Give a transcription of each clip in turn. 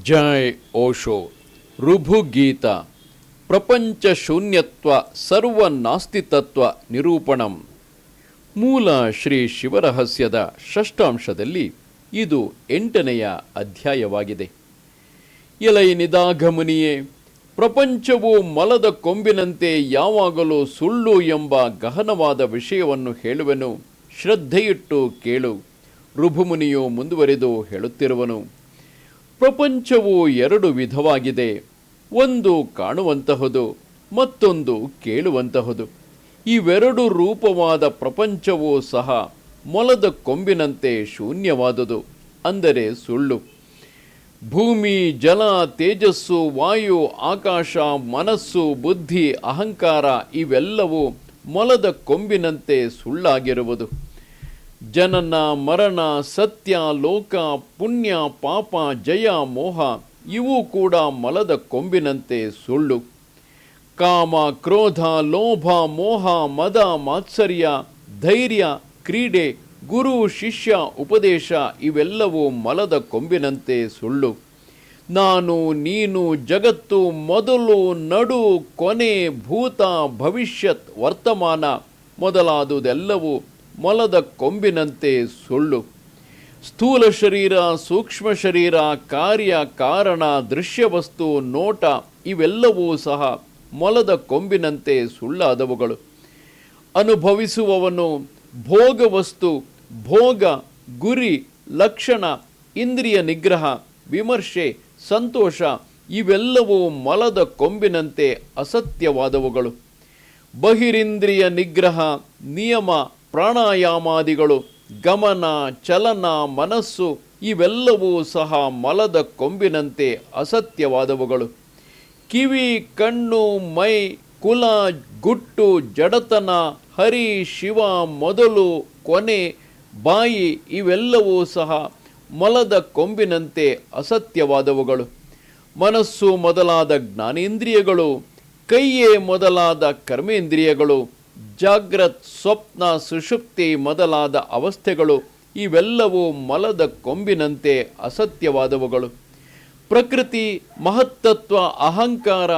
ಜೈ ಓಶೋ. ಋಭುಗೀತ. ಪ್ರಪಂಚ ಶೂನ್ಯತ್ವ, ಸರ್ವನಾಸ್ತಿತತ್ವ ನಿರೂಪಣಂ. ಮೂಲ ಶ್ರೀ ಶಿವರಹಸ್ಯದ ಷಷ್ಠಾಂಶದಲ್ಲಿ ಇದು ಎಂಟನೆಯ ಅಧ್ಯಾಯವಾಗಿದೆ. ಎಲೈ ನಿದಾಗಮನಿಯೇ ಪ್ರಪಂಚವು ಮಲದ ಕೊಂಬಿನಂತೆ ಯಾವಾಗಲೂ ಸುಳ್ಳು ಎಂಬ ಗಹನವಾದ ವಿಷಯವನ್ನು ಹೇಳುವೆನು. ಶ್ರದ್ಧೆಯಿಟ್ಟು ಕೇಳು. ಋಭುಮುನಿಯು ಮುಂದುವರೆದು ಹೇಳುತ್ತಿರುವನು. ಪ್ರಪಂಚವು ಎರಡು ವಿಧವಾಗಿದೆ. ಒಂದು ಕಾಣುವಂತಹದು, ಮತ್ತೊಂದು ಕೇಳುವಂತಹದು. ಇವೆರಡು ರೂಪವಾದ ಪ್ರಪಂಚವೂ ಸಹ ಮೊಲದ ಕೊಂಬಿನಂತೆ ಶೂನ್ಯವಾದುದು, ಅಂದರೆ ಸುಳ್ಳು. ಭೂಮಿ, ಜಲ, ತೇಜಸ್ಸು, ವಾಯು, ಆಕಾಶ, ಮನಸ್ಸು, ಬುದ್ಧಿ, ಅಹಂಕಾರ ಇವೆಲ್ಲವೂ ಮೊಲದ ಕೊಂಬಿನಂತೆ ಸುಳ್ಳಾಗಿರುವುದು. ಜನನ, ಮರಣ, ಸತ್ಯ, ಲೋಕ, ಪುಣ್ಯ, ಪಾಪ, ಜಯ, ಮೋಹ, ಇವು ಕೂಡ ಮಲದ ಕೊಂಬಿನಂತೆ ಸುಳ್ಳು. ಕಾಮ, ಕ್ರೋಧ, ಲೋಭ, ಮೋಹ, ಮದ, ಮಾತ್ಸರ್ಯ, ಧೈರ್ಯ, ಕ್ರೀಡೆ, ಗುರು, ಶಿಷ್ಯ, ಉಪದೇಶ ಇವೆಲ್ಲವೂ ಮಲದ ಕೊಂಬಿನಂತೆ ಸುಳ್ಳು. ನಾನು, ನೀನು, ಜಗತ್ತು, ಮೊದಲು, ನಡು, ಕೊನೆ, ಭೂತ, ಭವಿಷ್ಯತ್, ವರ್ತಮಾನ ಮೊದಲಾದುದೆಲ್ಲವೂ ಮೊಲದ ಕೊಂಬಿನಂತೆ ಸುಳ್ಳು. ಸ್ಥೂಲ ಶರೀರ, ಸೂಕ್ಷ್ಮ ಶರೀರ, ಕಾರ್ಯ, ಕಾರಣ ದೃಶ್ಯವಸ್ತು ನೋಟ ಇವೆಲ್ಲವೂ ಸಹ ಮೊಲದ ಕೊಂಬಿನಂತೆ ಸುಳ್ಳಾದವುಗಳು. ಅನುಭವಿಸುವವನು ಭೋಗವಸ್ತು ಭೋಗ, ಗುರಿ, ಲಕ್ಷಣ, ಇಂದ್ರಿಯ ನಿಗ್ರಹ, ವಿಮರ್ಶೆ, ಸಂತೋಷ ಇವೆಲ್ಲವೂ ಮೊಲದ ಕೊಂಬಿನಂತೆ ಅಸತ್ಯವಾದವುಗಳು. ಬಹಿರಿಂದ್ರಿಯ ನಿಗ್ರಹ, ನಿಯಮ ಪ್ರಾಣಾಯಾಮಾದಿಗಳು, ಗಮನ, ಚಲನ, ಮನಸ್ಸು ಇವೆಲ್ಲವೂ ಸಹ ಮಲದ ಕೊಂಬಿನಂತೆ ಅಸತ್ಯವಾದವುಗಳು. ಕಿವಿ, ಕಣ್ಣು, ಮೈ, ಕುಲ, ಗುಟ್ಟು, ಜಡತನ, ಹರಿ, ಶಿವ, ಮೊದಲು, ಕೊನೆ, ಬಾಯಿ ಇವೆಲ್ಲವೂ ಸಹ ಮಲದ ಕೊಂಬಿನಂತೆ ಅಸತ್ಯವಾದವುಗಳು. ಮನಸ್ಸು ಮೊದಲಾದ ಜ್ಞಾನೇಂದ್ರಿಯಗಳು, ಕೈಯೇ ಮೊದಲಾದ ಕರ್ಮೇಂದ್ರಿಯಗಳು ಜಾಗ್ರತ್, ಸ್ವಪ್ನ ಸುಷುಪ್ತಿ ಮೊದಲಾದ ಅವಸ್ಥೆಗಳು ಇವೆಲ್ಲವೂ ಮಲದ ಕೊಂಬಿನಂತೆ ಅಸತ್ಯವಾದವುಗಳು. ಪ್ರಕೃತಿ, ಮಹತ್ತತ್ವ, ಅಹಂಕಾರ,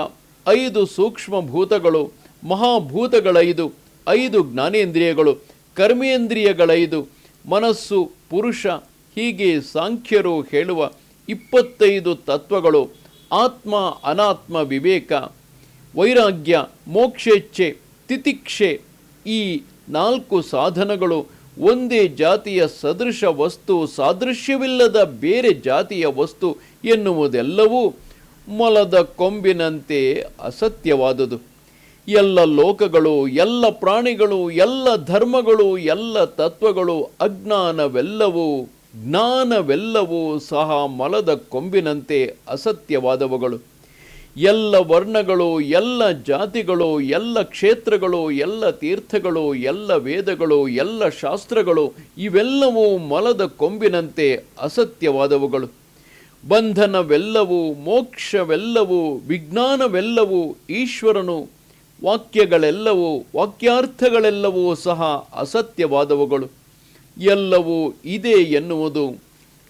ಐದು ಸೂಕ್ಷ್ಮ ಭೂತಗಳು ಮಹಾಭೂತಗಳೈದು, ಐದು ಜ್ಞಾನೇಂದ್ರಿಯಗಳು, ಕರ್ಮೇಂದ್ರಿಯಗಳೈದು, ಮನಸ್ಸು, ಪುರುಷ, ಹೀಗೆ ಸಾಂಖ್ಯರು ಹೇಳುವ ಇಪ್ಪತ್ತೈದು ತತ್ವಗಳು, ಆತ್ಮ, ಅನಾತ್ಮ, ವಿವೇಕ, ವೈರಾಗ್ಯ, ಮೋಕ್ಷೇಚ್ಛೆ ತಿತಿಕ್ಷೆ. ಈ ನಾಲ್ಕು ಸಾಧನಗಳು ಒಂದೇ ಜಾತಿಯ ಸದೃಶ ವಸ್ತು, ಸಾದೃಶ್ಯವಿಲ್ಲದ ಬೇರೆ ಜಾತಿಯ ವಸ್ತು ಎನ್ನುವುದೆಲ್ಲವೂ ಮೊಲದ ಕೊಂಬಿನಂತೆ ಅಸತ್ಯವಾದುದು. ಎಲ್ಲ ಲೋಕಗಳು, ಎಲ್ಲ ಪ್ರಾಣಿಗಳು, ಎಲ್ಲ ಧರ್ಮಗಳು, ಎಲ್ಲ ತತ್ವಗಳು ಅಜ್ಞಾನವೆಲ್ಲವೂ, ಜ್ಞಾನವೆಲ್ಲವೂ ಸಹ ಮಲದ ಕೊಂಬಿನಂತೆ ಅಸತ್ಯವಾದವುಗಳು. ಎಲ್ಲ ವರ್ಣಗಳು, ಎಲ್ಲ ಜಾತಿಗಳು, ಎಲ್ಲ ಕ್ಷೇತ್ರಗಳು, ಎಲ್ಲ ತೀರ್ಥಗಳು, ಎಲ್ಲ ವೇದಗಳು, ಎಲ್ಲ ಶಾಸ್ತ್ರಗಳು ಇವೆಲ್ಲವೂ ಮಲದ ಕೊಂಬಿನಂತೆ ಅಸತ್ಯವಾದವುಗಳು. ಬಂಧನವೆಲ್ಲವೂ, ಮೋಕ್ಷವೆಲ್ಲವೂ, ವಿಜ್ಞಾನವೆಲ್ಲವೂ, ಈಶ್ವರನು, ವಾಕ್ಯಗಳೆಲ್ಲವೂ, ವಾಕ್ಯಾರ್ಥಗಳೆಲ್ಲವೂ ಸಹ ಅಸತ್ಯವಾದವುಗಳು. ಎಲ್ಲವೂ ಇದೆ ಎನ್ನುವುದು.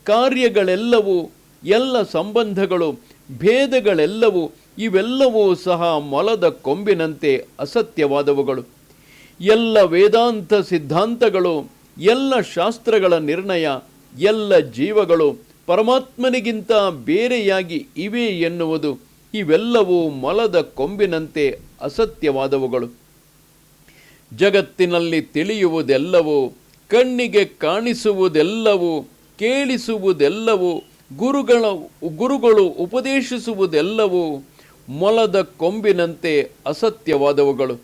ಕಾರ್ಯಗಳೆಲ್ಲವೂ, ಎಲ್ಲ ಸಂಬಂಧಗಳು ಭೇದಗಳೆಲ್ಲವೂ ಇವೆಲ್ಲವೂ ಸಹ ಮೊಲದ ಕೊಂಬಿನಂತೆ ಅಸತ್ಯವಾದವುಗಳು. ಎಲ್ಲ ವೇದಾಂತ ಸಿದ್ಧಾಂತಗಳು, ಎಲ್ಲ ಶಾಸ್ತ್ರಗಳ ನಿರ್ಣಯ, ಎಲ್ಲ ಜೀವಗಳು ಪರಮಾತ್ಮನಿಗಿಂತ ಬೇರೆಯಾಗಿ ಇವೆ ಎನ್ನುವುದು ಇವೆಲ್ಲವೂ ಮೊಲದ ಕೊಂಬಿನಂತೆ ಅಸತ್ಯವಾದವುಗಳು. ಜಗತ್ತಿನಲ್ಲಿ ತಿಳಿಯುವುದೆಲ್ಲವೂ, ಕಣ್ಣಿಗೆ ಕಾಣಿಸುವುದೆಲ್ಲವೂ, ಕೇಳಿಸುವುದೆಲ್ಲವೂ ಗುರುಗಳ ಗುರುಗಳು ಉಪದೇಶಿಸುವುದೆಲ್ಲವೂ ಮೊಲದ ಕೊಂಬಿನಂತೆ ಅಸತ್ಯವಾದವುಗಳು.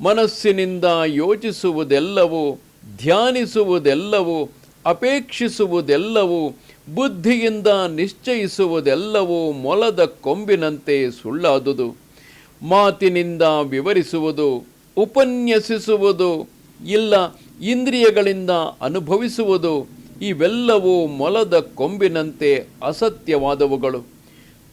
ಮನಸ್ಸಿನಿಂದ ಯೋಚಿಸುವುದೆಲ್ಲವೂ, ಧ್ಯಾನಿಸುವುದೆಲ್ಲವೂ, ಅಪೇಕ್ಷಿಸುವುದೆಲ್ಲವೂ, ಬುದ್ಧಿಯಿಂದ ನಿಶ್ಚಯಿಸುವುದೆಲ್ಲವೂ ಮೊಲದ ಕೊಂಬಿನಂತೆ ಸುಳ್ಳಾದುದು. ಮಾತಿನಿಂದ ವಿವರಿಸುವುದು, ಉಪನ್ಯಸಿಸುವುದು, ಇಲ್ಲ ಇಂದ್ರಿಯಗಳಿಂದ ಅನುಭವಿಸುವುದು ಇವೆಲ್ಲವೂ ಮೊಲದ ಕೊಂಬಿನಂತೆ ಅಸತ್ಯವಾದವುಗಳು.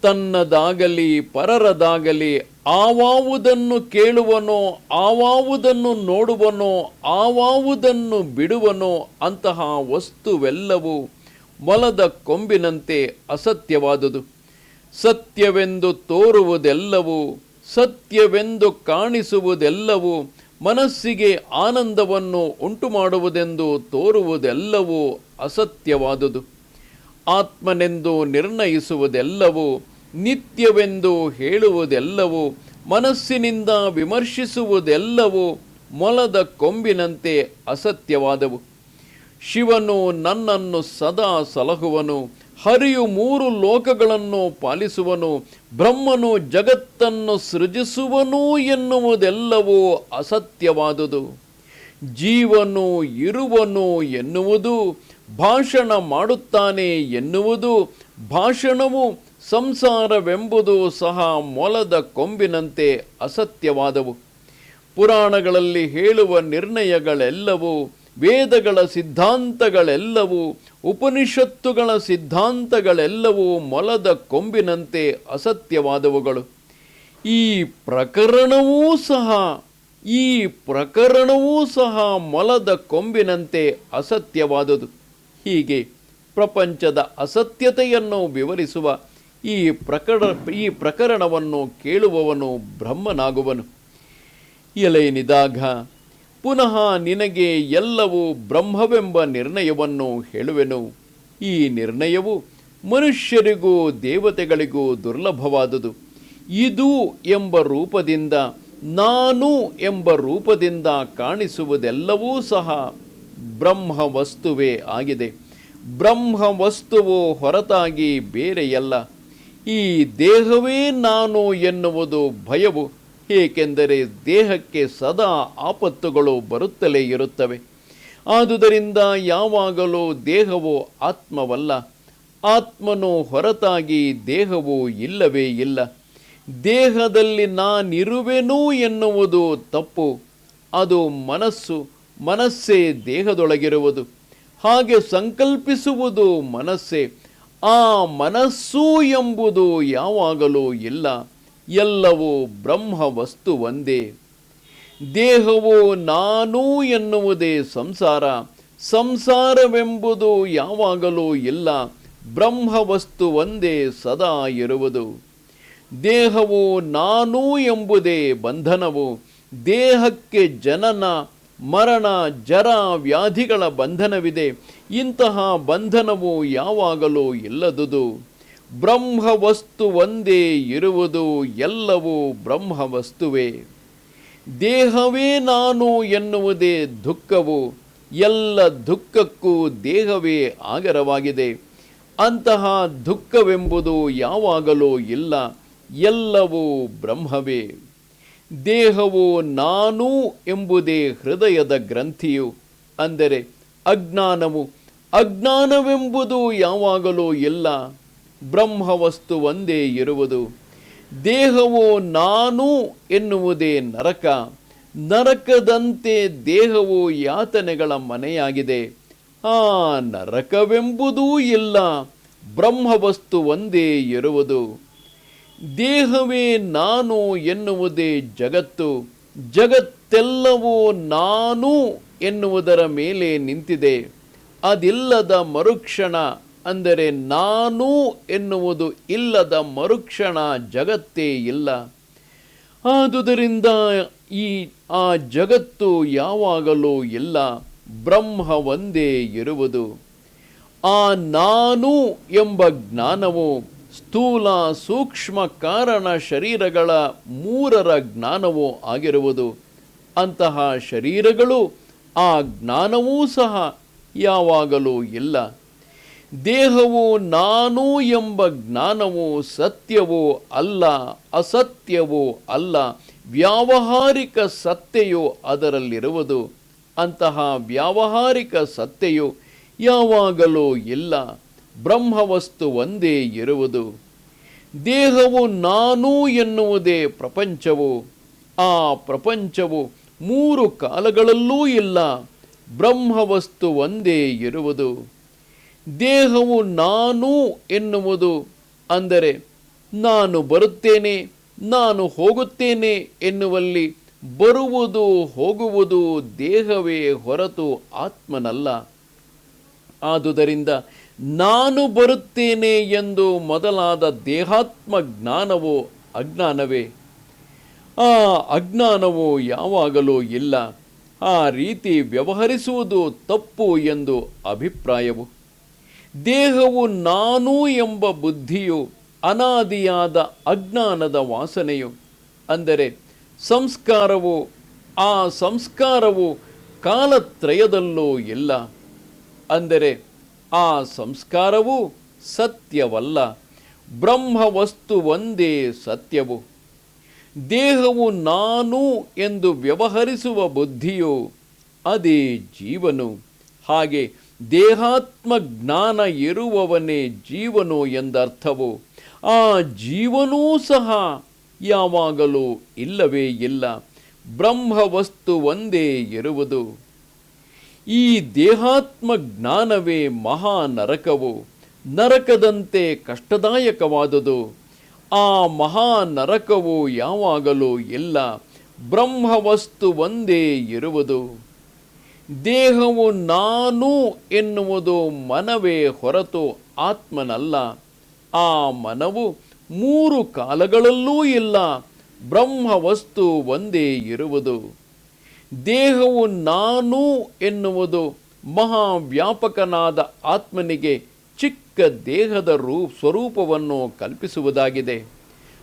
ತನ್ನದಾಗಲಿ ಪರರದಾಗಲಿ ಆವಾವುದನ್ನು ಕೇಳುವನೋ, ಆವಾವುದನ್ನು ನೋಡುವನೋ, ಆವಾವುದನ್ನು ಬಿಡುವನೋ ಅಂತಹ ವಸ್ತುವೆಲ್ಲವೂ ಮೊಲದ ಕೊಂಬಿನಂತೆ ಅಸತ್ಯವಾದುದು. ಸತ್ಯವೆಂದು ತೋರುವುದೆಲ್ಲವೂ, ಸತ್ಯವೆಂದು ಕಾಣಿಸುವುದೆಲ್ಲವೂ ಮನಸ್ಸಿಗೆ ಆನಂದವನ್ನು ಉಂಟು ಮಾಡುವುದೆಂದು ತೋರುವುದೆಲ್ಲವೂ ಅಸತ್ಯವಾದುದು. ಆತ್ಮನೆಂದು ನಿರ್ಣಯಿಸುವುದೆಲ್ಲವೂ ನಿತ್ಯವೆಂದು ಹೇಳುವುದೆಲ್ಲವೂ, ಮನಸ್ಸಿನಿಂದ ವಿಮರ್ಶಿಸುವುದೆಲ್ಲವೂ ಮೊಲದ ಕೊಂಬಿನಂತೆ ಅಸತ್ಯವಾದವು. ಶಿವನು ನನ್ನನ್ನು ಸದಾ ಸಲಹುವನು ಹರಿಯು ಮೂರು ಲೋಕಗಳನ್ನು ಪಾಲಿಸುವನು, ಬ್ರಹ್ಮನು ಜಗತ್ತನ್ನು ಸೃಜಿಸುವನು ಎನ್ನುವುದೆಲ್ಲವೂ ಅಸತ್ಯವಾದುದು. ಜೀವನು ಇರುವನು ಎನ್ನುವುದು, ಭಾಷಣ ಮಾಡುತ್ತಾನೆ ಎನ್ನುವುದು, ಭಾಷಣವು ಸಂಸಾರವೆಂಬುದು ಸಹ ಮೊಲದ ಕೊಂಬಿನಂತೆ ಅಸತ್ಯವಾದವು. ಪುರಾಣಗಳಲ್ಲಿ ಹೇಳುವ ನಿರ್ಣಯಗಳೆಲ್ಲವೂ ವೇದಗಳ ಸಿದ್ಧಾಂತಗಳೆಲ್ಲವೂ, ಉಪನಿಷತ್ತುಗಳ ಸಿದ್ಧಾಂತಗಳೆಲ್ಲವೂ ಮೊಲದ ಕೊಂಬಿನಂತೆ ಅಸತ್ಯವಾದವುಗಳು. ಈ ಪ್ರಕರಣವೂ ಸಹ, ಈ ಪ್ರಕರಣವೂ ಸಹ ಮೊಲದ ಕೊಂಬಿನಂತೆ ಅಸತ್ಯವಾದುದು. ಹೀಗೆ ಪ್ರಪಂಚದ ಅಸತ್ಯತೆಯನ್ನು ವಿವರಿಸುವ ಈ ಪ್ರಕರ, ಈ ಪ್ರಕರಣವನ್ನು ಕೇಳುವವನು ಬ್ರಹ್ಮನಾಗುವನು. ಎಲೆ ನಿದಾಗ ಪುನಃ ನಿನಗೆ ಎಲ್ಲವೂ ಬ್ರಹ್ಮವೆಂಬ ನಿರ್ಣಯವನ್ನು ಹೇಳುವೆನು. ಈ ನಿರ್ಣಯವು ಮನುಷ್ಯರಿಗೂ ದೇವತೆಗಳಿಗೂ ದುರ್ಲಭವಾದುದು. ಇದು ಎಂಬ ರೂಪದಿಂದ, ನಾನು ಎಂಬ ರೂಪದಿಂದ ಕಾಣಿಸುವುದೆಲ್ಲವೂ ಸಹ ಬ್ರಹ್ಮ ವಸ್ತುವೇ ಆಗಿದೆ. ಬ್ರಹ್ಮ ವಸ್ತುವು ಹೊರತಾಗಿ ಬೇರೆಯಲ್ಲ. ಈ ದೇಹವೇ ನಾನು ಎನ್ನುವುದು ಭಯವು. ಏಕೆಂದರೆ ದೇಹಕ್ಕೆ ಸದಾ ಆಪತ್ತುಗಳು ಬರುತ್ತಲೇ ಇರುತ್ತವೆ. ಆದುದರಿಂದ ಯಾವಾಗಲೂ ದೇಹವು ಆತ್ಮವಲ್ಲ. ಆತ್ಮನು ಹೊರತಾಗಿ ದೇಹವು ಇಲ್ಲವೇ ಇಲ್ಲ. ದೇಹದಲ್ಲಿ ನಾನಿರುವೆನು ಎನ್ನುವುದು ತಪ್ಪು. ಅದು ಮನಸ್ಸು, ಮನಸ್ಸೇ ದೇಹದೊಳಗಿರುವುದು. ಹಾಗೆ ಸಂಕಲ್ಪಿಸುವುದು ಮನಸ್ಸೇ. ಆ ಮನಸ್ಸು ಎಂಬುದು ಯಾವಾಗಲೂ ಇಲ್ಲ. ಎಲ್ಲವೂ ಬ್ರಹ್ಮ ವಸ್ತು ಒಂದೇ. ದೇಹವು ನಾನು ಎನ್ನುವುದೇ ಸಂಸಾರ. ಸಂಸಾರವೆಂಬುದು ಯಾವಾಗಲೂ ಇಲ್ಲ. ಬ್ರಹ್ಮ ವಸ್ತು ಒಂದೇ ಸದಾ ಇರುವುದು. ದೇಹವು ನಾನು ಎಂಬುದೇ ಬಂಧನವು. ದೇಹಕ್ಕೆ ಜನನ, ಮರಣ, ಜರ, ವ್ಯಾಧಿಗಳ ಬಂಧನವಿದೆ. ಇಂತಹ ಬಂಧನವು ಯಾವಾಗಲೂ ಇಲ್ಲದುದು. ಬ್ರಹ್ಮ ವಸ್ತು ಒಂದೇ ಇರುವುದು, ಎಲ್ಲವೂ ಬ್ರಹ್ಮ ವಸ್ತುವೇ ದೇಹವೇ ನಾನು ಎನ್ನುವುದೇ ದುಃಖವು, ಎಲ್ಲ ದುಃಖಕ್ಕೂ ದೇಹವೇ ಆಗರವಾಗಿದೆ. ಅಂತಹ ದುಃಖವೆಂಬುದು ಯಾವಾಗಲೂ ಇಲ್ಲ, ಎಲ್ಲವೂ ಬ್ರಹ್ಮವೇ. ದೇಹವು ನಾನು ಎಂಬುದೇ ಹೃದಯದ ಗ್ರಂಥಿಯು, ಅಂದರೆ ಅಜ್ಞಾನವು. ಅಜ್ಞಾನವೆಂಬುದು ಯಾವಾಗಲೂ ಇಲ್ಲ ಬ್ರಹ್ಮವಸ್ತು ಒಂದೇ ಇರುವುದು. ದೇಹವು ನಾನು ಎನ್ನುವುದೇ ನರಕ. ನರಕದಂತೆ ದೇಹವು ಯಾತನೆಗಳ ಮನೆಯಾಗಿದೆ. ಆ ನರಕವೆಂಬುದೂ ಇಲ್ಲ. ಬ್ರಹ್ಮವಸ್ತು ಒಂದೇ ಇರುವುದು. ದೇಹವೇ ನಾನು ಎನ್ನುವುದೇ ಜಗತ್ತು. ಜಗತ್ತೆಲ್ಲವೂ ನಾನು ಎನ್ನುವುದರ ಮೇಲೆ ನಿಂತಿದೆ. ಅದಿಲ್ಲದ ಮರುಕ್ಷಣ ಅಂದರೆ ನಾನು ಎನ್ನುವುದು ಇಲ್ಲದ ಮರುಕ್ಷಣ ಜಗತ್ತೇ ಇಲ್ಲ. ಆದುದರಿಂದ ಈ, ಆ ಜಗತ್ತು ಯಾವಾಗಲೂ ಇಲ್ಲ, ಬ್ರಹ್ಮ ಒಂದೇ ಇರುವುದು. ಆ ನಾನು ಎಂಬ ಜ್ಞಾನವು ಸ್ಥೂಲ ಸೂಕ್ಷ್ಮ ಕಾರಣ ಶರೀರಗಳ ಮೂರರ ಜ್ಞಾನವೂ ಆಗಿರುವುದು. ಅಂತಹ ಶರೀರಗಳು ಆ ಜ್ಞಾನವೂ ಸಹ ಯಾವಾಗಲೂ ಇಲ್ಲ. ದೇಹವು ನಾನು ಎಂಬ ಜ್ಞಾನವು ಸತ್ಯವೋ ಅಲ್ಲ, ಅಸತ್ಯವೋ ಅಲ್ಲ, ವ್ಯಾವಹಾರಿಕ ಸತ್ಯೆಯು ಅದರಲ್ಲಿರುವುದು. ಅಂತಹ ವ್ಯಾವಹಾರಿಕ ಸತ್ಯೆಯು ಯಾವಾಗಲೂ ಇಲ್ಲ, ಬ್ರಹ್ಮವಸ್ತು ಒಂದೇ ಇರುವುದು. ದೇಹವು ನಾನು ಎನ್ನುವುದೇ ಪ್ರಪಂಚವು. ಆ ಪ್ರಪಂಚವು ಮೂರು ಕಾಲಗಳಲ್ಲೂ ಇಲ್ಲ, ಬ್ರಹ್ಮವಸ್ತು ಒಂದೇ ಇರುವುದು. ದೇಹವು ನಾನು ಎನ್ನುವುದು ಅಂದರೆ ನಾನು ಬರುತ್ತೇನೆ, ನಾನು ಹೋಗುತ್ತೇನೆ ಎನ್ನುವಲ್ಲಿ ಬರುವುದು ಹೋಗುವುದು ದೇಹವೇ ಹೊರತು ಆತ್ಮನಲ್ಲ. ಆದುದರಿಂದ ನಾನು ಬರುತ್ತೇನೆ ಎಂದು ಮೊದಲಾದ ದೇಹಾತ್ಮ ಜ್ಞಾನವು ಅಜ್ಞಾನವೇ? ಆ ಅಜ್ಞಾನವು ಯಾವಾಗಲೂ ಇಲ್ಲ. ಆ ರೀತಿ ವ್ಯವಹರಿಸುವುದು ತಪ್ಪು ಎಂದು ಅಭಿಪ್ರಾಯವು. ದೇಹವು ನಾನು ಎಂಬ ಬುದ್ಧಿಯು ಅನಾದಿಯಾದ ಅಜ್ಞಾನದ ವಾಸನೆಯು. ಅಂದರೆ ಸಂಸ್ಕಾರವು, ಆ ಸಂಸ್ಕಾರವು ಕಾಲತ್ರಯದಲ್ಲೂ ಇಲ್ಲ. ಅಂದರೆ ಆ ಸಂಸ್ಕಾರವು ಸತ್ಯವಲ್ಲ. ಬ್ರಹ್ಮವಸ್ತು ಒಂದೇ ಸತ್ಯವು. ದೇಹವು ನಾನು ಎಂದು ವ್ಯವಹರಿಸುವ ಬುದ್ಧಿಯು ಅದೇ ಜೀವನು. ಹಾಗೆ ದೇಹಾತ್ಮ ಜ್ಞಾನ ಇರುವವನೇ ಜೀವನು ಎಂದರ್ಥವು, ಆ ಜೀವನೂ ಸಹ ಯಾವಾಗಲೂ ಇಲ್ಲವೇ ಇಲ್ಲ. ಬ್ರಹ್ಮವಸ್ತು ಒಂದೇ ಇರುವುದು ಈ ದೇಹಾತ್ಮ ಜ್ಞಾನವೇ ಮಹಾ ನರಕವು ನರಕದಂತೆ ಕಷ್ಟದಾಯಕವಾದುದು. ಆ ಮಹಾ ನರಕವು ಯಾವಾಗಲೂ ಇಲ್ಲ. ಬ್ರಹ್ಮವಸ್ತು ಒಂದೇ ಇರುವುದು ದೇಹವು ನಾನು ಎನ್ನುವುದು ಮನವೇ ಹೊರತು ಆತ್ಮನಲ್ಲ. ಆ ಮನವು ಮೂರು ಕಾಲಗಳಲ್ಲೂ ಇಲ್ಲ ಬ್ರಹ್ಮ ವಸ್ತು ಒಂದೇ ಇರುವುದು. ದೇಹವು ನಾನು ಎನ್ನುವುದು ಮಹಾವ್ಯಾಪಕನಾದ ಆತ್ಮನಿಗೆ ಚಿಕ್ಕ ದೇಹದ ರೂ, ಸ್ವರೂಪವನ್ನು ಕಲ್ಪಿಸುವುದಾಗಿದೆ.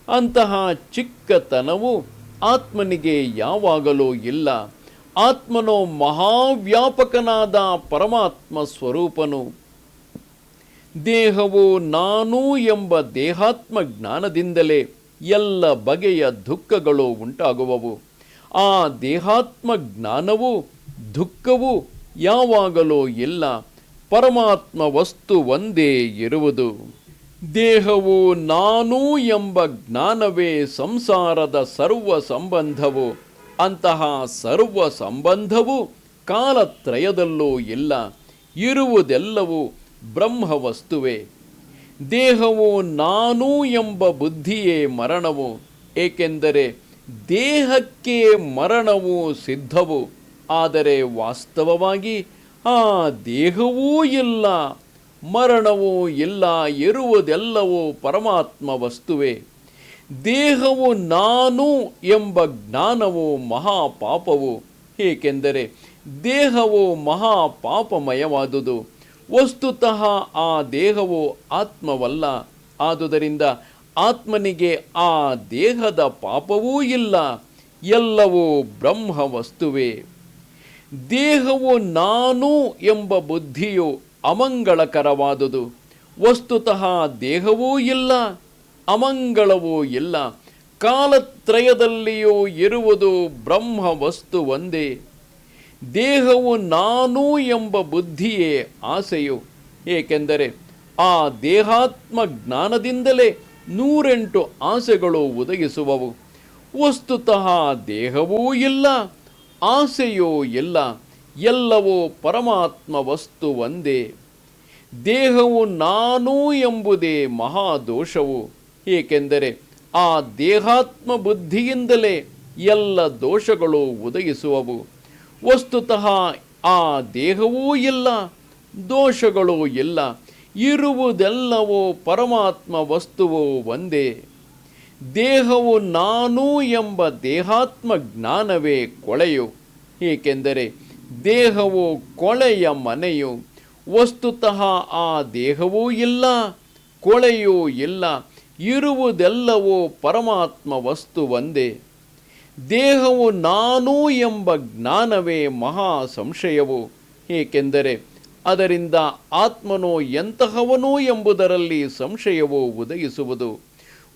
ಅಂತಹ ಚಿಕ್ಕತನವು ಆತ್ಮನಿಗೆ ಯಾವಾಗಲೂ ಇಲ್ಲ. ಆತ್ಮನು ಮಹಾವ್ಯಾಪಕನಾದ ಪರಮಾತ್ಮ ಸ್ವರೂಪನು. ದೇಹವು ನಾನು ಎಂಬ ದೇಹಾತ್ಮ ಜ್ಞಾನದಿಂದಲೇ ಎಲ್ಲ ಬಗೆಯ ದುಃಖಗಳು ಉಂಟಾಗುವವು. ಆ ದೇಹಾತ್ಮ ಜ್ಞಾನವು, ದುಃಖವು ಯಾವಾಗಲೂ ಇಲ್ಲ. ಪರಮಾತ್ಮ ವಸ್ತು ಒಂದೇ ಇರುವುದು. ದೇಹವು ನಾನು ಎಂಬ ಜ್ಞಾನವೇ ಸಂಸಾರದ ಸರ್ವ ಸಂಬಂಧವು ಅಂತಹ ಸರ್ವ ಸಂಬಂಧವು ಕಾಲತ್ರಯದಲ್ಲೂ ಇಲ್ಲ, ಇರುವುದೆಲ್ಲವೂ ಬ್ರಹ್ಮವಸ್ತುವೇ. ದೇಹವು ನಾನು ಎಂಬ ಬುದ್ಧಿಯೇ ಮರಣವು, ಏಕೆಂದರೆ ದೇಹಕ್ಕೆ ಮರಣವು ಸಿದ್ಧವು. ಆದರೆ ವಾಸ್ತವವಾಗಿ ಆ ದೇಹವೂ ಇಲ್ಲ, ಮರಣವೂ ಇಲ್ಲ, ಇರುವುದೆಲ್ಲವೂ ಪರಮಾತ್ಮ ವಸ್ತುವೇ ದೇಹವು ನಾನು ಎಂಬ ಜ್ಞಾನವು ಮಹಾಪಾಪವು? ಏಕೆಂದರೆ ದೇಹವು ಮಹಾಪಾಪಮಯವಾದುದು. ವಸ್ತುತಃ ಆ ದೇಹವು ಆತ್ಮವಲ್ಲ. ಆದುದರಿಂದ ಆತ್ಮನಿಗೆ ಆ ದೇಹದ ಪಾಪವೂ ಇಲ್ಲ. ಎಲ್ಲವೂ ಬ್ರಹ್ಮ ವಸ್ತುವೇ ದೇಹವು ನಾನು ಎಂಬ ಬುದ್ಧಿಯು ಅಮಂಗಳಕರವಾದುದು. ವಸ್ತುತಃ ದೇಹವೂ ಇಲ್ಲ. ಅಮಂಗಳವೂ ಇಲ್ಲ ಕಾಲತ್ರಯದಲ್ಲಿಯೂ ಇರುವುದು ಬ್ರಹ್ಮ ವಸ್ತು ಒಂದೇ. ದೇಹವು ನಾನು ಎಂಬ ಬುದ್ಧಿಯೇ ಆಸೆಯು. ಏಕೆಂದರೆ ಆ ದೇಹಾತ್ಮ ಜ್ಞಾನದಿಂದಲೇ ನೂರೆಂಟು ಆಸೆಗಳು ಒದಗಿಸುವವು. ವಸ್ತುತಃ ದೇಹವೂ ಇಲ್ಲ, ಆಸೆಯೂ ಇಲ್ಲ, ಎಲ್ಲವೂ ಪರಮಾತ್ಮ ವಸ್ತು ಒಂದೇ. ದೇಹವು ನಾನು ಎಂಬುದೇ ಮಹಾದೋಷವು. ಏಕೆಂದರೆ ಆ ದೇಹಾತ್ಮ ಬುದ್ಧಿಯಿಂದಲೇ ಎಲ್ಲ ದೋಷಗಳು ಉದಯಿಸುವವು. ವಸ್ತುತಃ ಆ ದೇಹವೂ ಇಲ್ಲ, ದೋಷಗಳು ಇಲ್ಲ, ಇರುವುದೆಲ್ಲವೂ ಪರಮಾತ್ಮ ವಸ್ತುವು ಒಂದೇ. ದೇಹವು ನಾನು ಎಂಬ ದೇಹಾತ್ಮ ಜ್ಞಾನವೇ ಕೊಳೆಯು. ಏಕೆಂದರೆ ದೇಹವು ಕೊಳೆಯ ಮನೆಯು. ವಸ್ತುತಃ ಆ ದೇಹವೂ ಇಲ್ಲ, ಕೊಳೆಯೂ ಇಲ್ಲ ಇರುವುದೆಲ್ಲವೂ ಪರಮಾತ್ಮ ವಸ್ತು ಒಂದೇ. ದೇಹವು ನಾನು ಎಂಬ ಜ್ಞಾನವೇ ಮಹಾ ಸಂಶಯವು ಏಕೆಂದರೆ ಅದರಿಂದ ಆತ್ಮನು ಎಂತಹವನು ಎಂಬುದರಲ್ಲಿ ಸಂಶಯವು ಉದಯಿಸುವುದು.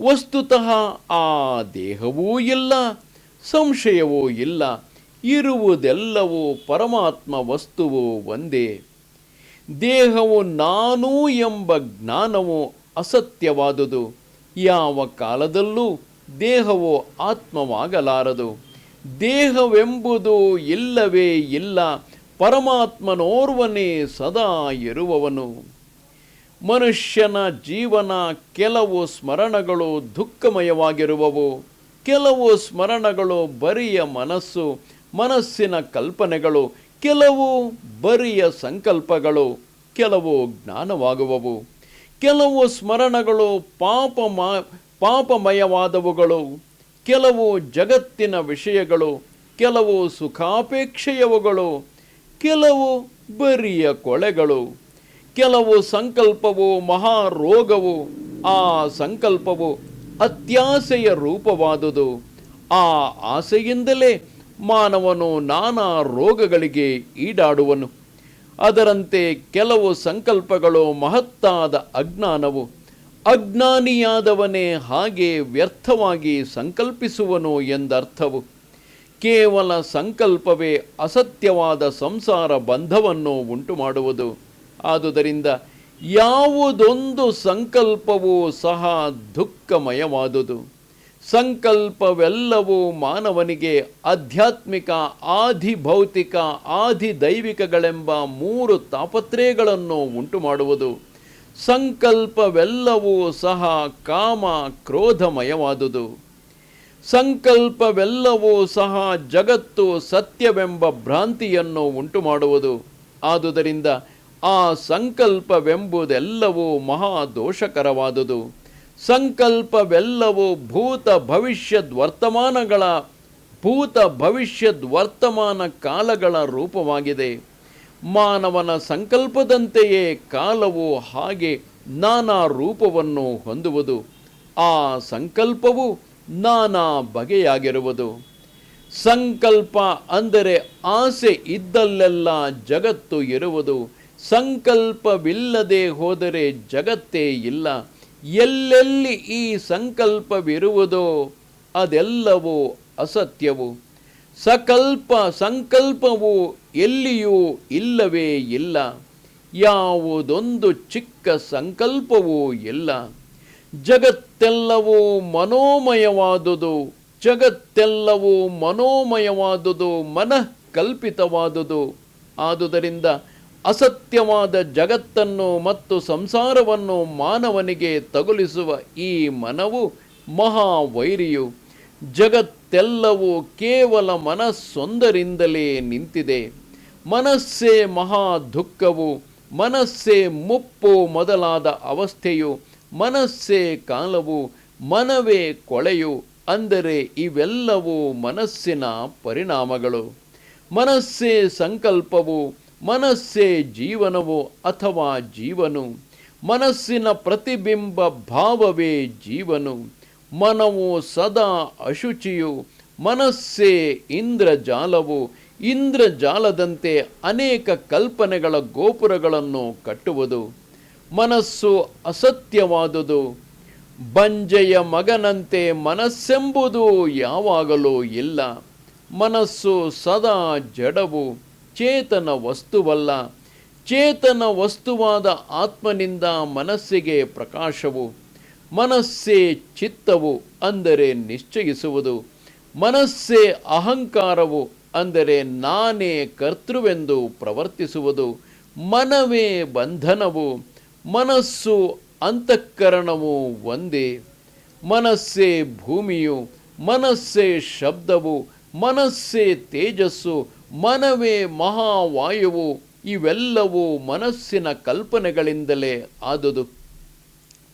ವಸ್ತುತಃ ಆ ದೇಹವೂ ಇಲ್ಲ, ಸಂಶಯವೂ ಇಲ್ಲ. ಇರುವುದೆಲ್ಲವೂ ಪರಮಾತ್ಮ ವಸ್ತುವು ಒಂದೇ. ದೇಹವು ನಾನು ಎಂಬ ಜ್ಞಾನವು ಅಸತ್ಯವಾದುದು. ಯಾವ ಕಾಲದಲ್ಲೂ ದೇಹವು ಆತ್ಮವಾಗಲಾರದು. ದೇಹವೆಂಬುದು ಇಲ್ಲವೇ ಇಲ್ಲ, ಪರಮಾತ್ಮನೋರ್ವನೇ ಸದಾ ಇರುವವನು. ಮನುಷ್ಯನ ಜೀವನ ಕೆಲವು ಸ್ಮರಣಗಳು ದುಃಖಮಯವಾಗಿರುವವು. ಕೆಲವು ಸ್ಮರಣಗಳು ಬರಿಯ ಮನಸ್ಸು, ಮನಸ್ಸಿನ ಕಲ್ಪನೆಗಳು, ಕೆಲವು ಬರಿಯ ಸಂಕಲ್ಪಗಳು, ಕೆಲವು ಜ್ಞಾನವಾಗುವವು. ಕೆಲವು ಸ್ಮರಣಗಳು ಪಾಪ ಪಾಪಮಯವಾದವುಗಳು, ಕೆಲವು ಜಗತ್ತಿನ ವಿಷಯಗಳು, ಕೆಲವು ಸುಖಾಪೇಕ್ಷೆಯವುಗಳು, ಕೆಲವು ಬರಿಯ ಕೊಳೆಗಳು, ಕೆಲವು ಸಂಕಲ್ಪವು ಮಹಾರೋಗವು, ಆ ಸಂಕಲ್ಪವು ಅತ್ಯಾಸೆಯ ರೂಪವಾದುದು. ಆ ಆಸೆಯಿಂದಲೇ ಮಾನವನು ನಾನಾ ರೋಗಗಳಿಗೆ ಈಡಾಡುವನು. ಅದರಂತೆ ಕೆಲವು ಸಂಕಲ್ಪಗಳು ಮಹತ್ತಾದ ಅಜ್ಞಾನವು. ಅಜ್ಞಾನಿಯಾದವನೇ ಹಾಗೆ ವ್ಯರ್ಥವಾಗಿ ಸಂಕಲ್ಪಿಸುವನು ಎಂದರ್ಥವು. ಕೇವಲ ಸಂಕಲ್ಪವೇ ಅಸತ್ಯವಾದ ಸಂಸಾರ ಬಂಧವನ್ನು ಉಂಟು ಮಾಡುವುದು ಆದುದರಿಂದ ಯಾವುದೊಂದು ಸಂಕಲ್ಪವೂ ಸಹ ದುಃಖಮಯವಾದುದು. ಸಂಕಲ್ಪವೆಲ್ಲವೂ ಮಾನವನಿಗೆ ಆಧ್ಯಾತ್ಮಿಕ ಆಧಿ ಭೌತಿಕ ಆಧಿ ದೈವಿಕಗಳೆಂಬ ಮೂರು ತಾಪತ್ರಯಗಳನ್ನು ಉಂಟು ಮಾಡುವುದು ಸಂಕಲ್ಪವೆಲ್ಲವೂ ಸಹ ಕಾಮ ಕ್ರೋಧಮಯವಾದುದು. ಸಂಕಲ್ಪವೆಲ್ಲವೂ ಸಹ ಜಗತ್ತು ಸತ್ಯವೆಂಬ ಭ್ರಾಂತಿಯನ್ನು ಉಂಟು ಮಾಡುವುದು ಆದುದರಿಂದ ಆ ಸಂಕಲ್ಪವೆಂಬುದೆಲ್ಲವೂ ಮಹಾ ದೋಷಕರವಾದುದು. ಸಂಕಲ್ಪವೆಲ್ಲವೂ ಭೂತ ಭವಿಷ್ಯದ್ ವರ್ತಮಾನಗಳ, ಭೂತ ಭವಿಷ್ಯದ್ ವರ್ತಮಾನ ಕಾಲಗಳ ರೂಪವಾಗಿದೆ. ಮಾನವನ ಸಂಕಲ್ಪದಂತೆಯೇ ಕಾಲವು ಹಾಗೆ ನಾನಾ ರೂಪವನ್ನು ಹೊಂದುವುದು. ಆ ಸಂಕಲ್ಪವು ನಾನಾ ಬಗೆಯಾಗಿರುವುದು. ಸಂಕಲ್ಪ ಅಂದರೆ ಆಸೆ ಇದ್ದಲ್ಲೆಲ್ಲ ಜಗತ್ತು ಇರುವುದು. ಸಂಕಲ್ಪವಿಲ್ಲದೆ ಹೋದರೆ ಜಗತ್ತೇ ಇಲ್ಲ. ಎಲ್ಲೆಲ್ಲಿ ಈ ಸಂಕಲ್ಪವಿರುವುದೋ ಅದೆಲ್ಲವೂ ಅಸತ್ಯವು. ಸಕಲ್ಪ ಸಂಕಲ್ಪವು ಎಲ್ಲಿಯೂ ಇಲ್ಲವೇ ಇಲ್ಲ. ಯಾವುದೊಂದು ಚಿಕ್ಕ ಸಂಕಲ್ಪವೂ ಇಲ್ಲ. ಜಗತ್ತೆಲ್ಲವೂ ಮನೋಮಯವಾದುದು ಜಗತ್ತೆಲ್ಲವೂ ಮನೋಮಯವಾದುದು, ಮನಃಕಲ್ಪಿತವಾದುದು. ಆದುದರಿಂದ ಅಸತ್ಯವಾದ ಜಗತ್ತನ್ನು ಮತ್ತು ಸಂಸಾರವನ್ನು ಮಾನವನಿಗೆ ತಗುಲಿಸುವ ಈ ಮನವು ಮಹಾವೈರಿಯು. ಜಗತ್ತೆಲ್ಲವೂ ಕೇವಲ ಮನಸ್ಸೊಂದರಿಂದಲೇ ನಿಂತಿದೆ. ಮನಸ್ಸೇ ಮಹಾ ದುಃಖವು ಮನಸ್ಸೇ ಮುಪ್ಪು ಮೊದಲಾದ ಅವಸ್ಥೆಯು, ಮನಸ್ಸೇ ಕಾಲವು, ಮನವೇ ಕೊಳೆಯು, ಅಂದರೆ ಇವೆಲ್ಲವೂ ಮನಸ್ಸಿನ ಪರಿಣಾಮಗಳು. ಮನಸ್ಸೇ ಸಂಕಲ್ಪವು ಮನಸ್ಸೇ ಜೀವನವೋ ಅಥವಾ ಜೀವನು? ಮನಸ್ಸಿನ ಪ್ರತಿಬಿಂಬ ಭಾವವೇ ಜೀವನು? ಮನವು ಸದಾ ಅಶುಚಿಯು? ಮನಸ್ಸೇ ಇಂದ್ರಜಾಲವು? ಇಂದ್ರಜಾಲದಂತೆ ಅನೇಕ ಕಲ್ಪನೆಗಳ ಗೋಪುರಗಳನ್ನು ಕಟ್ಟುವುದು? ಮನಸ್ಸು ಅಸತ್ಯವಾದುದು? ಬಂಜೆಯ ಮಗನಂತೆ ಮನಸ್ಸೆಂಬುದು ಯಾವಾಗಲೂ ಇಲ್ಲ. ಮನಸ್ಸು ಸದಾ ಜಡವು? ಚೇತನ ವಸ್ತುವಲ್ಲ. ಚೇತನ ವಸ್ತುವಾದ ಆತ್ಮನಿಂದ ಮನಸ್ಸಿಗೆ ಪ್ರಕಾಶವು, ಮನಸ್ಸೇ ಚಿತ್ತವು ಅಂದರೆ ನಿಶ್ಚಯಿಸುವುದು, ಮನಸ್ಸೇ ಅಹಂಕಾರವು ಅಂದರೆ ನಾನೇ ಕರ್ತೃವೆಂದು ಪ್ರವರ್ತಿಸುವುದು, ಮನವೇ ಬಂಧನವು, ಮನಸ್ಸು ಅಂತಃಕರಣವು ಒಂದೇ. ಮನಸ್ಸೇ ಭೂಮಿಯು, ಮನಸ್ಸೇ ಶಬ್ದವು, ಮನಸ್ಸೇ ತೇಜಸ್ಸು ಮನವೇ ಮಹಾವಾಯುವು, ಇವೆಲ್ಲವೂ ಮನಸ್ಸಿನ ಕಲ್ಪನೆಗಳಿಂದಲೇ ಆದುದು.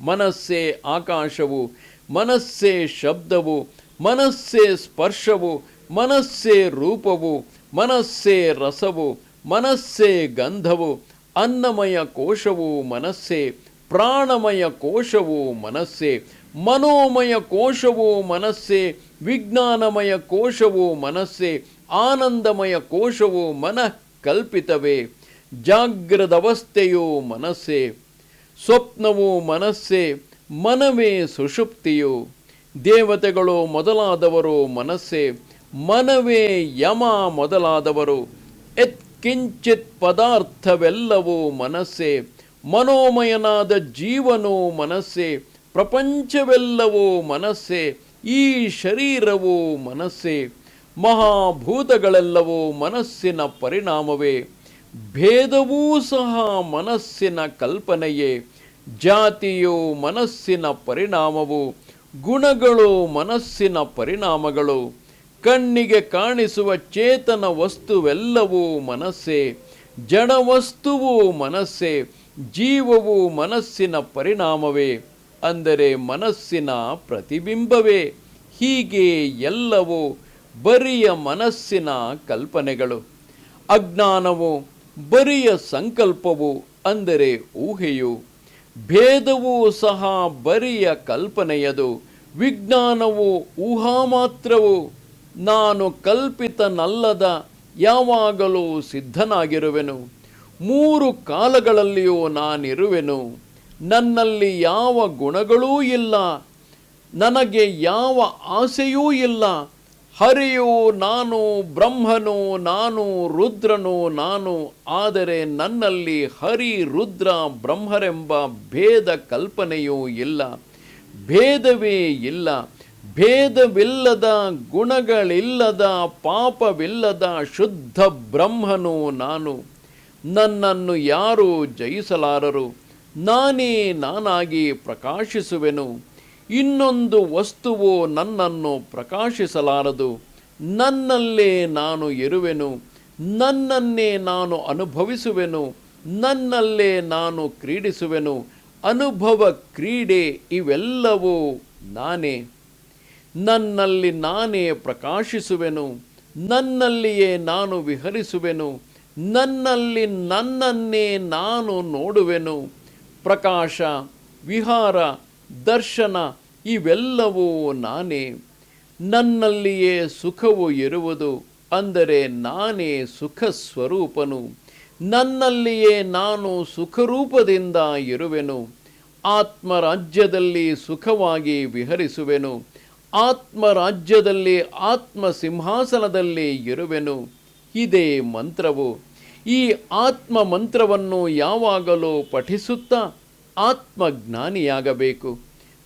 ಮನಸ್ಸೇ ಆಕಾಶವು, ಮನಸ್ಸೇ ಶಬ್ದವು, ಮನಸ್ಸೇ ಸ್ಪರ್ಶವು, ಮನಸ್ಸೇ ರೂಪವು, ಮನಸ್ಸೇ ರಸವು, ಮನಸ್ಸೇ ಗಂಧವು, ಅನ್ನಮಯ ಕೋಶವು ಮನಸ್ಸೇ, ಪ್ರಾಣಮಯ ಕೋಶವು ಮನಸ್ಸೇ, ಮನೋಮಯ ಕೋಶವು ಮನಸ್ಸೇ, ವಿಜ್ಞಾನಮಯ ಕೋಶವು ಮನಸ್ಸೇ ಆನಂದಮಯ ಕೋಶವು ಮನಃ ಕಲ್ಪಿತವೇ, ಜಾಗ್ರದವಸ್ಥೆಯು ಮನಸ್ಸೇ, ಸ್ವಪ್ನವು ಮನಸ್ಸೇ, ಮನವೇ ಸುಷುಪ್ತಿಯು, ದೇವತೆಗಳು ಮೊದಲಾದವರು ಮನಸ್ಸೇ, ಮನವೇ ಯಮ ಮೊದಲಾದವರು ಎತ್ಕಿಂಚಿತ್ ಪದಾರ್ಥವೆಲ್ಲವೂ ಮನಸ್ಸೇ, ಮನೋಮಯನಾದ ಜೀವನು ಮನಸ್ಸೇ, ಪ್ರಪಂಚವೆಲ್ಲವೂ ಮನಸ್ಸೇ, ಈ ಶರೀರವು ಮನಸ್ಸೇ. ಮಹಾಭೂತಗಳೆಲ್ಲವೂ ಮನಸ್ಸಿನ ಪರಿಣಾಮವೇ. ಭೇದವೂ ಸಹ ಮನಸ್ಸಿನ ಕಲ್ಪನೆಯೇ. ಜಾತಿಯು ಮನಸ್ಸಿನ ಪರಿಣಾಮವು, ಗುಣಗಳು ಮನಸ್ಸಿನ ಪರಿಣಾಮಗಳು. ಕಣ್ಣಿಗೆ ಕಾಣಿಸುವ ಚೇತನ ವಸ್ತುವೆಲ್ಲವೂ ಮನಸ್ಸೇ. ಜಡವಸ್ತುವು ಮನಸ್ಸೇ. ಜೀವವು ಮನಸ್ಸಿನ ಪರಿಣಾಮವೇ. ಅಂದರೆ ಮನಸ್ಸಿನ ಪ್ರತಿಬಿಂಬವೇ. ಹೀಗೆ ಎಲ್ಲವೂ ಬರಿಯ ಮನಸ್ಸಿನ ಕಲ್ಪನೆಗಳು. ಅಜ್ಞಾನವು ಬರಿಯ ಸಂಕಲ್ಪವು ಅಂದರೆ ಊಹೆಯು. ಭೇದವೂ ಸಹ ಬರಿಯ ಕಲ್ಪನೆಯದು. ವಿಜ್ಞಾನವು ಊಹಾ ಮಾತ್ರವು ನಾನು ಕಲ್ಪಿತನಲ್ಲದ ಯಾವಾಗಲೂ ಸಿದ್ಧನಾಗಿರುವೆನು. ಮೂರು ಕಾಲಗಳಲ್ಲಿಯೂ ನಾನಿರುವೆನು. ನನ್ನಲ್ಲಿ ಯಾವ ಗುಣಗಳೂ ಇಲ್ಲ. ನನಗೆ ಯಾವ ಆಸೆಯೂ ಇಲ್ಲ. ಹರಿಯು ನಾನು ಬ್ರಹ್ಮನು, ನಾನು ರುದ್ರನು, ನಾನು ಆದರೆ ನನ್ನಲ್ಲಿ ಹರಿ, ರುದ್ರ, ಬ್ರಹ್ಮರೆಂಬ ಭೇದ ಕಲ್ಪನೆಯೂ ಇಲ್ಲ. ಭೇದವೇ ಇಲ್ಲ. ಭೇದವಿಲ್ಲದ ಗುಣಗಳಿಲ್ಲದ ಪಾಪವಿಲ್ಲದ ಶುದ್ಧ ಬ್ರಹ್ಮನು ನಾನು. ನನ್ನನ್ನು ಯಾರೂ ಜಯಿಸಲಾರರು. ನಾನೇ ನಾನಾಗಿ ಪ್ರಕಾಶಿಸುವೆನು. ಇನ್ನೊಂದು ವಸ್ತುವು ನನ್ನನ್ನು ಪ್ರಕಾಶಿಸಲಾರದು. ನನ್ನಲ್ಲೇ ನಾನು ಇರುವೆನು ನನ್ನನ್ನೇ ನಾನು ಅನುಭವಿಸುವೆನು. ನನ್ನಲ್ಲೇ ನಾನು ಕ್ರೀಡಿಸುವೆನು. ಅನುಭವ ಕ್ರೀಡೆ ಇವೆಲ್ಲವೂ ನಾನೇ. ನನ್ನಲ್ಲಿ ನಾನೇ ಪ್ರಕಾಶಿಸುವೆನು. ನನ್ನಲ್ಲಿಯೇ ನಾನು ವಿಹರಿಸುವೆನು. ನನ್ನಲ್ಲಿ ನನ್ನನ್ನೇ ನಾನು ನೋಡುವೆನು. ಪ್ರಕಾಶ, ವಿಹಾರ ದರ್ಶನ, ಇವೆಲ್ಲವೂ ನಾನೇ. ನನ್ನಲ್ಲಿಯೇ ಸುಖವು ಇರುವುದು ಅಂದರೆ ನಾನೇ ಸುಖ ಸ್ವರೂಪನು ನನ್ನಲ್ಲಿಯೇ ನಾನು ಸುಖರೂಪದಿಂದ ಇರುವೆನು. ಆತ್ಮರಾಜ್ಯದಲ್ಲಿ ಸುಖವಾಗಿ ವಿಹರಿಸುವೆನು. ಆತ್ಮರಾಜ್ಯದಲ್ಲಿ ಆತ್ಮ ಸಿಂಹಾಸನದಲ್ಲಿ ಇರುವೆನು. ಇದೇ ಮಂತ್ರವು. ಈ ಆತ್ಮ ಮಂತ್ರವನ್ನು ಯಾವಾಗಲೂ ಪಠಿಸುತ್ತಾ ಆತ್ಮಜ್ಞಾನಿಯಾಗಬೇಕು.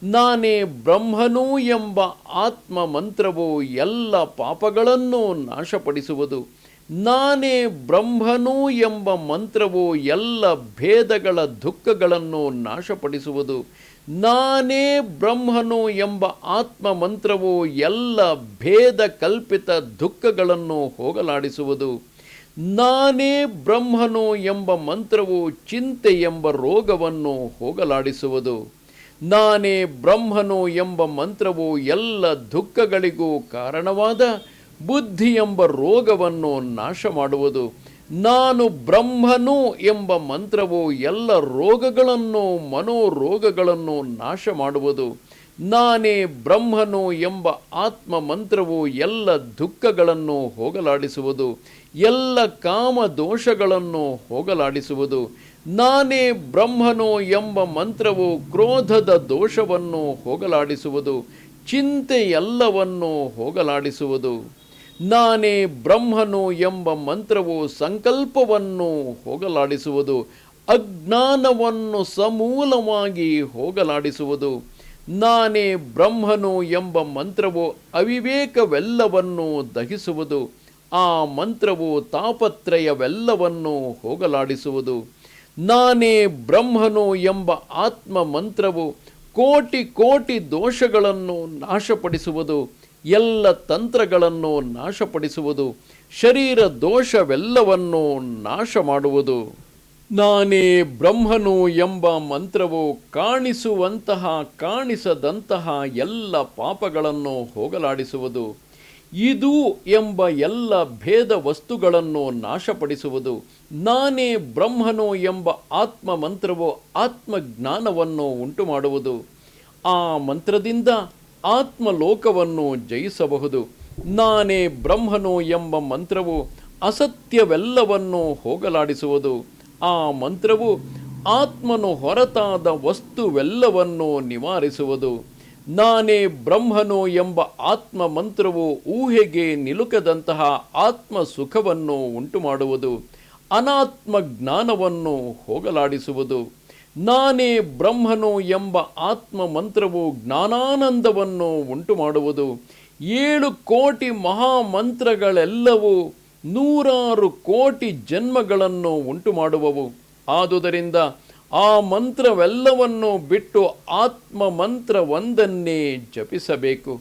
ನಾನೇ ಬ್ರಹ್ಮನು ಎಂಬ ಆತ್ಮ ಮಂತ್ರವು ಎಲ್ಲ ಪಾಪಗಳನ್ನು ನಾಶಪಡಿಸುವುದು. ನಾನೇ ಬ್ರಹ್ಮನು ಎಂಬ ಮಂತ್ರವು ಎಲ್ಲ ಭೇದಗಳ ದುಃಖಗಳನ್ನು ನಾಶಪಡಿಸುವುದು. ನಾನೇ ಬ್ರಹ್ಮನು ಎಂಬ ಆತ್ಮ ಮಂತ್ರವು ಎಲ್ಲ ಭೇದ ಕಲ್ಪಿತ ದುಃಖಗಳನ್ನು ಹೋಗಲಾಡಿಸುವುದು. ನಾನೇ ಬ್ರಹ್ಮನು ಎಂಬ ಮಂತ್ರವು ಚಿಂತೆ ಎಂಬ ರೋಗವನ್ನು ಹೋಗಲಾಡಿಸುವುದು. ನಾನೇ ಬ್ರಹ್ಮನು ಎಂಬ ಮಂತ್ರವು ಎಲ್ಲ ದುಃಖಗಳಿಗೂ ಕಾರಣವಾದ ಬುದ್ಧಿ ಎಂಬ ರೋಗವನ್ನು ನಾಶ ಮಾಡುವುದು ನಾನು ಬ್ರಹ್ಮನು ಎಂಬ ಮಂತ್ರವು ಎಲ್ಲ ರೋಗಗಳನ್ನು, ಮನೋರೋಗಗಳನ್ನು ನಾಶ ಮಾಡುವುದು ನಾನೇ ಬ್ರಹ್ಮನು ಎಂಬ ಆತ್ಮ ಮಂತ್ರವು ಎಲ್ಲ ದುಃಖಗಳನ್ನು ಹೋಗಲಾಡಿಸುವುದು, ಎಲ್ಲ ಕಾಮ ದೋಷಗಳನ್ನು ಹೋಗಲಾಡಿಸುವುದು, ನಾನೇ ಬ್ರಹ್ಮನು ಎಂಬ ಮಂತ್ರವು ಕ್ರೋಧದ ದೋಷವನ್ನು ಹೋಗಲಾಡಿಸುವುದು ಚಿಂತೆ ಎಲ್ಲವನ್ನು ಹೋಗಲಾಡಿಸುವುದು, ನಾನೇ ಬ್ರಹ್ಮನು ಎಂಬ ಮಂತ್ರವು ಸಂಕಲ್ಪವನ್ನು ಹೋಗಲಾಡಿಸುವುದು, ಅಜ್ಞಾನವನ್ನು ಸಮೂಲವಾಗಿ ಹೋಗಲಾಡಿಸುವುದು. ನಾನೇ ಬ್ರಹ್ಮನು ಎಂಬ ಮಂತ್ರವು ಅವಿವೇಕವೆಲ್ಲವನ್ನು ದಹಿಸುವುದು, ಆ ಮಂತ್ರವು ತಾಪತ್ರಯವೆಲ್ಲವನ್ನು ಹೋಗಲಾಡಿಸುವುದು. ನಾನೇ ಬ್ರಹ್ಮನು ಎಂಬ ಆತ್ಮ ಮಂತ್ರವು ಕೋಟಿ ಕೋಟಿ ದೋಷಗಳನ್ನು ನಾಶಪಡಿಸುವುದು, ಎಲ್ಲ ತಂತ್ರಗಳನ್ನು ನಾಶಪಡಿಸುವುದು, ಶರೀರ ದೋಷವೆಲ್ಲವನ್ನು ನಾಶ ಮಾಡುವುದು ನಾನೇ ಬ್ರಹ್ಮನು ಎಂಬ ಮಂತ್ರವು ಕಾಣಿಸುವಂತಹ ಕಾಣಿಸದಂತಹ ಎಲ್ಲ ಪಾಪಗಳನ್ನು ಹೋಗಲಾಡಿಸುವುದು, ಇದು ಎಂಬ ಎಲ್ಲ ಭೇದ ವಸ್ತುಗಳನ್ನು ನಾಶಪಡಿಸುವುದು, ನಾನೇ ಬ್ರಹ್ಮನು ಎಂಬ ಆತ್ಮ ಮಂತ್ರವು ಆತ್ಮಜ್ಞಾನವನ್ನು ಉಂಟು ಮಾಡುವುದು ಆ ಮಂತ್ರದಿಂದ ಆತ್ಮಲೋಕವನ್ನು ಜಯಿಸಬಹುದು, ನಾನೇ ಬ್ರಹ್ಮನು ಎಂಬ ಮಂತ್ರವು ಅಸತ್ಯವೆಲ್ಲವನ್ನು ಹೋಗಲಾಡಿಸುವುದು ಆ ಮಂತ್ರವು ಆತ್ಮನು ಹೊರತಾದ ವಸ್ತುವೆಲ್ಲವನ್ನು ನಿವಾರಿಸುವುದು. ನಾನೇ ಬ್ರಹ್ಮನು ಎಂಬ ಆತ್ಮ ಮಂತ್ರವು ಊಹೆಗೆ ನಿಲುಕದಂತಹ ಆತ್ಮ ಸುಖವನ್ನು ಉಂಟು ಮಾಡುವುದು ಅನಾತ್ಮ ಜ್ಞಾನವನ್ನು ಹೋಗಲಾಡಿಸುವುದು. ನಾನೇ ಬ್ರಹ್ಮನು ಎಂಬ ಆತ್ಮ ಮಂತ್ರವು ಜ್ಞಾನಾನಂದವನ್ನು ಉಂಟು ಮಾಡುವುದು ಏಳು ಕೋಟಿ ಮಹಾಮಂತ್ರಗಳೆಲ್ಲವೂ ನೂರಾರು ಕೋಟಿ ಜನ್ಮಗಳನ್ನು ಉಂಟು ಮಾಡುವವು ಆದುದರಿಂದ ಆ ಮಂತ್ರವೆಲ್ಲವನ್ನು ಬಿಟ್ಟು ಆತ್ಮ ಮಂತ್ರ ಒಂದನ್ನೇ ಜಪಿಸಬೇಕು.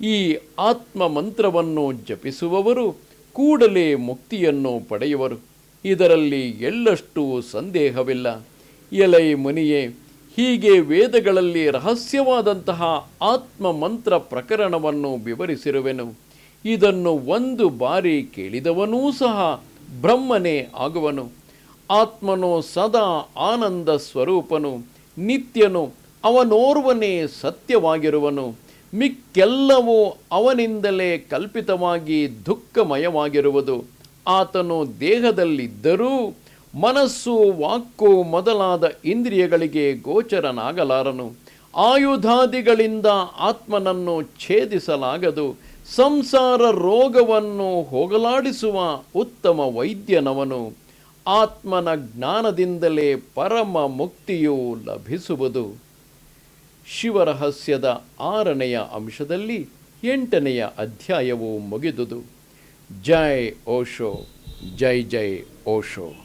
ಈ ಆತ್ಮ ಮಂತ್ರವನ್ನು ಜಪಿಸುವವರು ಕೂಡಲೇ ಮುಕ್ತಿಯನ್ನು ಪಡೆಯುವರು. ಇದರಲ್ಲಿ ಎಳ್ಳಷ್ಟು ಸಂದೇಹವಿಲ್ಲ. ಎಲೈ ಮುನಿಯೇ, ಹೀಗೆ ವೇದಗಳಲ್ಲಿ ರಹಸ್ಯವಾದಂತಹ ಆತ್ಮ ಮಂತ್ರ ಪ್ರಕರಣವನ್ನು ವಿವರಿಸಿರುವೆನು. ಇದನ್ನು ಒಂದು ಬಾರಿ ಕೇಳಿದವನೂ ಸಹ ಬ್ರಹ್ಮನೇ ಆಗುವನು. ಆತ್ಮನು ಸದಾ ಆನಂದ ಸ್ವರೂಪನು, ನಿತ್ಯನು ಅವನೋರ್ವನೇ ಸತ್ಯವಾಗಿರುವನು. ಮಿಕ್ಕೆಲ್ಲವೂ ಅವನಿಂದಲೇ ಕಲ್ಪಿತವಾಗಿ ದುಃಖಮಯವಾಗಿರುವುದು. ಆತನು ದೇಹದಲ್ಲಿದ್ದರೂ ಮನಸ್ಸು, ವಾಕ್ಕು ಮೊದಲಾದ ಇಂದ್ರಿಯಗಳಿಗೆ ಗೋಚರನಾಗಲಾರನು. ಆಯುಧಾದಿಗಳಿಂದ ಆತ್ಮನನ್ನು ಛೇದಿಸಲಾಗದು. ಸಂಸಾರ ರೋಗವನ್ನು ಹೋಗಲಾಡಿಸುವ ಉತ್ತಮ ವೈದ್ಯನವನು. ಆತ್ಮನ ಜ್ಞಾನದಿಂದಲೇ ಪರಮ ಮುಕ್ತಿಯು ಲಭಿಸುವುದು. ಶಿವರಹಸ್ಯದ ಆರನೆಯ ಅಂಶದಲ್ಲಿ ಎಂಟನೆಯ ಅಧ್ಯಾಯವು ಮುಗಿದುದು. ಜೈ ಓಶೋ, ಜೈ ಜೈ ಓಶೋ.